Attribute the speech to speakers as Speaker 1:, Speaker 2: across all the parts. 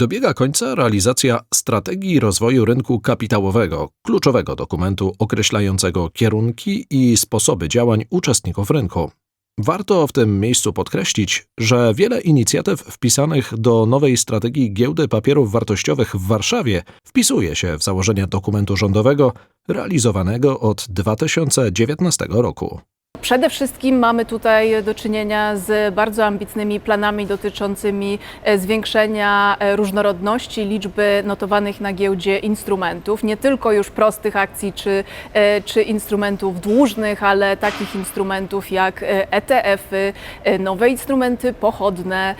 Speaker 1: Dobiega końca realizacja strategii rozwoju rynku kapitałowego, kluczowego dokumentu określającego kierunki i sposoby działań uczestników rynku. Warto w tym miejscu podkreślić, że wiele inicjatyw wpisanych do nowej strategii giełdy papierów wartościowych w Warszawie wpisuje się w założenia dokumentu rządowego realizowanego od 2019 roku.
Speaker 2: Przede wszystkim mamy tutaj do czynienia z bardzo ambitnymi planami dotyczącymi e, zwiększenia e, różnorodności liczby notowanych na giełdzie instrumentów, nie tylko już prostych akcji czy, e, czy instrumentów dłużnych, ale takich instrumentów jak ETF-y, nowe instrumenty pochodne.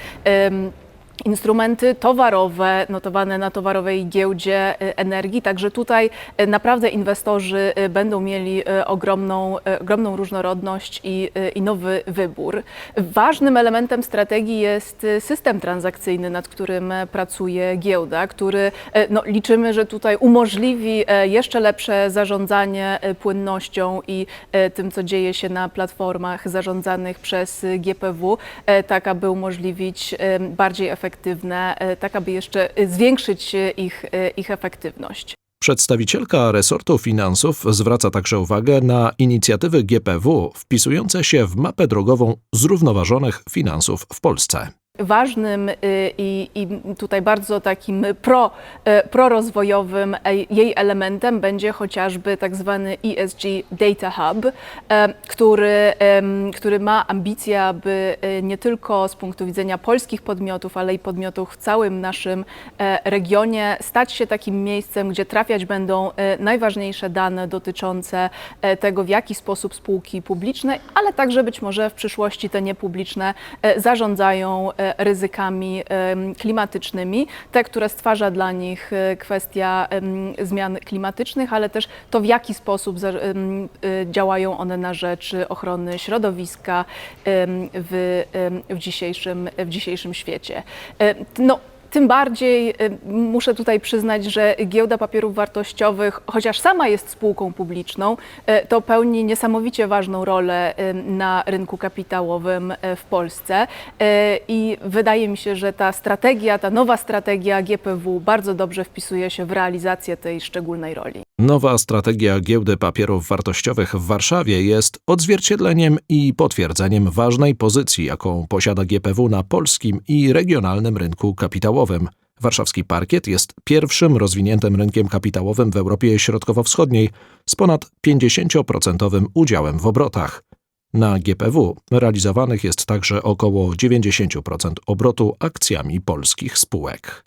Speaker 2: Instrumenty towarowe, notowane na towarowej giełdzie y, energii, także tutaj y, naprawdę inwestorzy y, będą mieli ogromną, ogromną różnorodność i, i nowy wybór. Ważnym elementem strategii jest system transakcyjny, nad którym pracuje giełda, który no, liczymy, że tutaj umożliwi jeszcze lepsze zarządzanie płynnością i tym, co dzieje się na platformach zarządzanych przez GPW, tak aby umożliwić bardziej efektywne, e, tak aby jeszcze e, zwiększyć e, ich, ich efektywność.
Speaker 1: Przedstawicielka resortu finansów zwraca także uwagę na inicjatywy GPW wpisujące się w mapę drogową zrównoważonych finansów w Polsce.
Speaker 2: Ważnym y, i, i tutaj bardzo takim pro, e, prorozwojowym e, jej elementem będzie chociażby tak zwany ESG Data Hub, e, który, który ma ambicję, aby e, nie tylko z punktu widzenia polskich podmiotów, ale i podmiotów w całym naszym regionie stać się takim miejscem, gdzie trafiać będą najważniejsze dane dotyczące tego, w jaki sposób spółki publiczne, ale także być może w przyszłości te niepubliczne zarządzają ryzykami klimatycznymi, te, które stwarza dla nich e, kwestia zmian klimatycznych, ale też to, w jaki sposób y, działają one na rzecz ochrony środowiska w, w, dzisiejszym, w dzisiejszym świecie. E, No, tym bardziej y, muszę tutaj przyznać, że giełda papierów wartościowych, chociaż sama jest spółką publiczną, y, to pełni niesamowicie ważną rolę y, na rynku kapitałowym w Polsce. I wydaje mi się, że ta strategia, ta nowa strategia GPW bardzo dobrze wpisuje się w realizację tej szczególnej roli.
Speaker 1: Nowa strategia giełdy papierów wartościowych w Warszawie jest odzwierciedleniem i potwierdzeniem ważnej pozycji, jaką posiada GPW na polskim i regionalnym rynku kapitałowym. Warszawski parkiet jest pierwszym rozwiniętym rynkiem kapitałowym w Europie Środkowo-Wschodniej z ponad 50% udziałem w obrotach. Na GPW realizowanych jest także około 90% obrotu akcjami polskich spółek.